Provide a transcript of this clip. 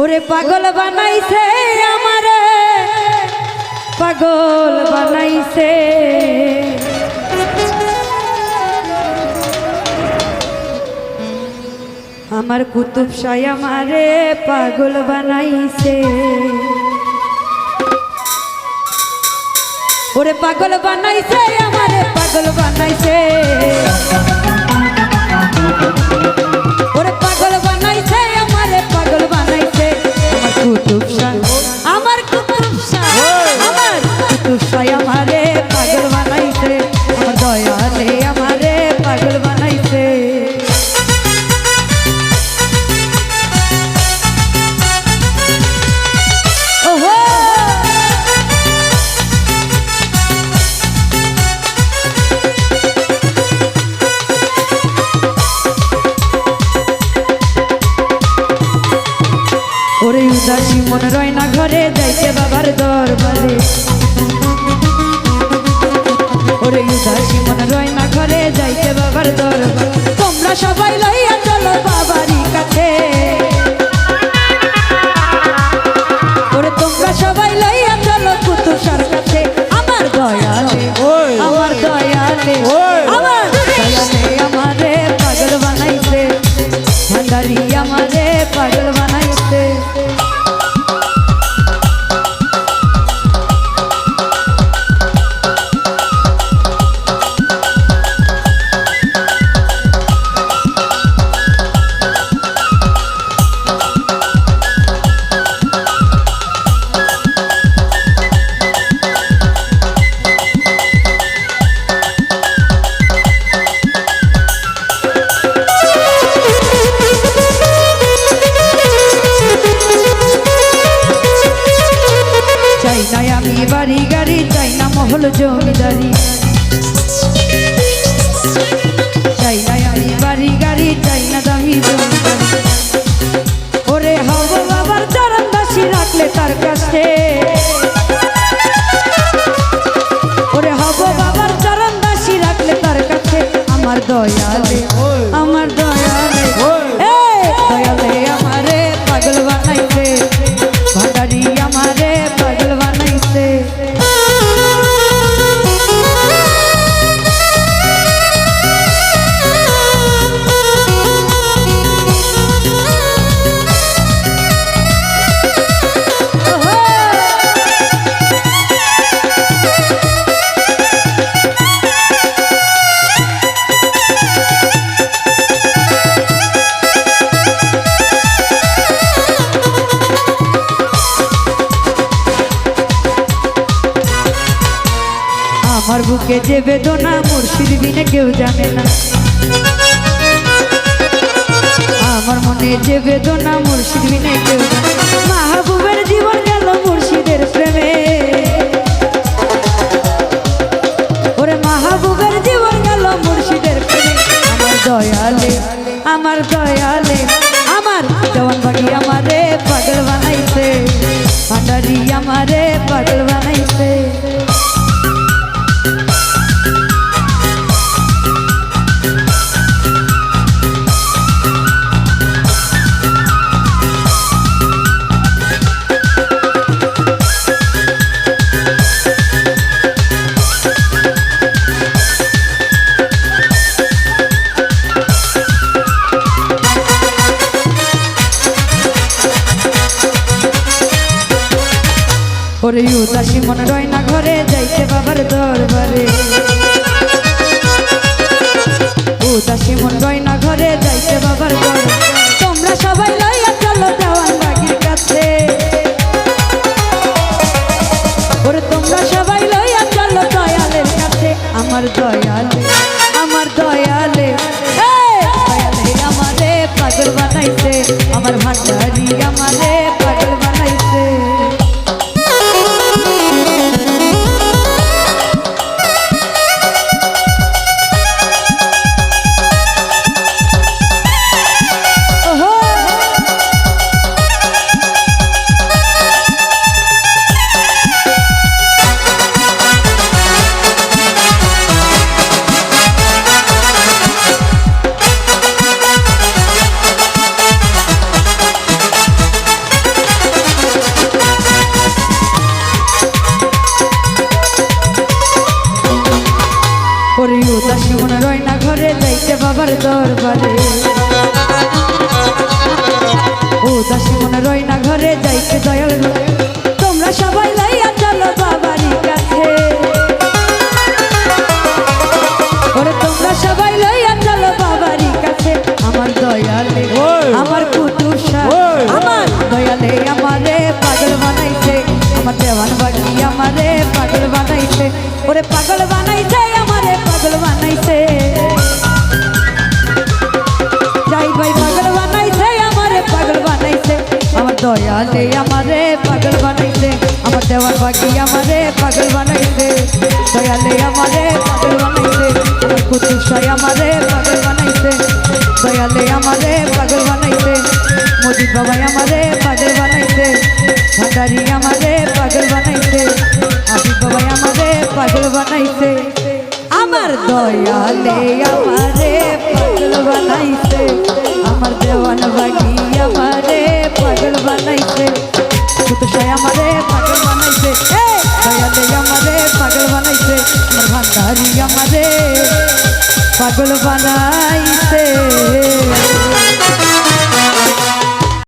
ওরে পাগল বানাইছে আমারে। পাগল বানাইছে। আমার কুতুব শাহ আমারে পাগল বানাইছে। ওরে পাগল বানাইছে আমারে, পাগল বানাইছে। ওরে উদাসী মন রয় না ঘরে, যাইতে বাবার দরবারে। ওরে উদাসী মনে রয় না ঘরে, যাইতে বাবার দরবারে। তোমরা সবাই লইয়া চলো মহল জমিদারি। চাই না আমি বাড়ি গাড়ি, চাই না দামি জমিদারি। ওরে হব বাবার চরণ দাসী, রাখলে তার কাছে। ওরে হব বাবার চরণ দাসী, রাখলে তার কাছে। আমার দয়ালে আমার দয়ালে। বুকে যে বেদনা, মুর্শিদ বিনে কেউ জানে না। আমার মনে যে বেদনা, মুর্শিদ বিনে কেউ জানে মাহবুবের জীবন গেল মুর্শিদের প্রেমে। ওরে মাহবুবের জীবন গেল মুর্শিদের প্রেমে। আমার দয়ালে আমার দয়ালে, আমার জওয়ান ভাগি আমারে পাগল বানাইছে। ভান্ডারি আমারে পাগল বানাইছে। ওরে উদাসী মন রয় না ঘরে, যাইতে বাবার দরবারে। উদাসী মন রয় না ঘরে, যাইতে বাবার দরবারে। তোমরা সবাই লইয়া চলো দেওয়ান বাগির কাছে। ওরে তোমরা সবাই লইয়া চলো দয়ালের কাছে। আমার দয়ালে আমার দয়ালে দয়ালে আমারে পাগল বানাইছে। আমার ভান্ডারি আমারে দরবারে। ও দাসী মনে রয় না ঘরে যাইতে দয়াল তোমরা সবাই লাইয়া চলো বাবারি কাছে। ওরে তোমরা সবাই লইয়া চলো বাবারি কাছে। আমার দয়ালে আমার কুতুষা আমার দয়ালে আমারে পাগল বানাইছে। আমার দেওয়ান বাগি আমারে পাগল বানাইছে। ওরে পাগল বানাই ভাই পাগল বানাইছে আমারে পাগল বানাইছে আমার দয়ালে আমারে পাগল বানাইছে আমার দেওয়ার বাকি আমারে পাগল বানাইছে দয়ালে আমারে পাগল বানাইছে আমার কুতুব সাই আমারে পাগল বানাইছে দয়ালে আমারে পাগল বানাইছে মোদি বাবাই আমারে পাগল বানাইছে ভান্ডারি আমারে পাগল বানাইছে আবিব বাবাই আমারে পাগল বানাইছে আমার দয়ালে আমারে পাগল বানাইছে। আমার দেওয়ান বাগি আমারে পাগল বানাইছে। কুতুসাই আমারে পাগল বানাইছে। দয়ালে আমারে পাগল বানাইছে। আমার ভান্ডারি আমারে পাগল বানাইছে।